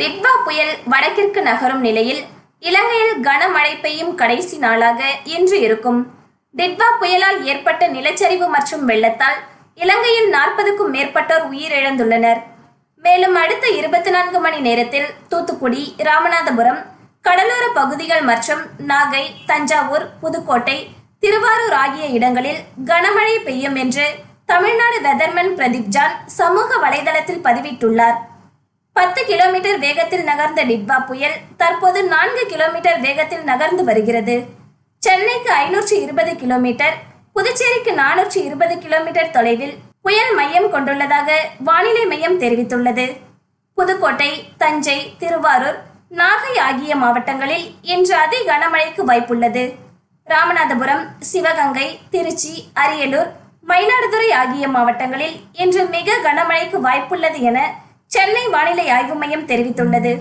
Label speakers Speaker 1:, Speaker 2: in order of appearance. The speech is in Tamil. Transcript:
Speaker 1: டிட்வா புயல் வடக்கிற்கு நகரும் நிலையில் இலங்கையில் கனமழை பெய்யும் கடைசி நாளாக இன்று இருக்கும் டிட்வா புயலால் ஏற்பட்ட நிலச்சரிவு மற்றும் வெள்ளத்தால் இலங்கையில் நாற்பதுக்கும் மேற்பட்டோர் உயிரிழந்துள்ளனர் மேலும் அடுத்த இருபத்தி நான்கு மணி நேரத்தில் தூத்துக்குடி ராமநாதபுரம் கடலோர பகுதிகள் மற்றும் நாகை தஞ்சாவூர் புதுக்கோட்டை திருவாரூர் ஆகிய இடங்களில் கனமழை பெய்யும் என்று தமிழ்நாடு வெதர்மன் பிரதீப் ஜான் சமூக வலைதளத்தில் பதிவிட்டுள்ளார் பத்து கிலோமீட்டர் வேகத்தில் நகர்ந்த நிட்வா புயல் தற்போது நான்கு கிலோமீட்டர் வேகத்தில் நகர்ந்து வருகிறது சென்னைக்கு ஐநூற்றி இருபது கிலோமீட்டர் புதுச்சேரிக்கு நானூற்றி இருபது கிலோமீட்டர் தொலைவில் புயல் மையம் கொண்டுள்ளதாக வானிலை மையம் தெரிவித்துள்ளது புதுக்கோட்டை தஞ்சை திருவாரூர் நாகை ஆகிய மாவட்டங்களில் இன்று அதி கனமழைக்கு வாய்ப்புள்ளது ராமநாதபுரம் சிவகங்கை திருச்சி அரியலூர் மயிலாடுதுறை ஆகிய மாவட்டங்களில் இன்று மிக கனமழைக்கு வாய்ப்புள்ளது என சென்னை வானிலை ஆய்வு மையம் தெரிவித்துள்ளது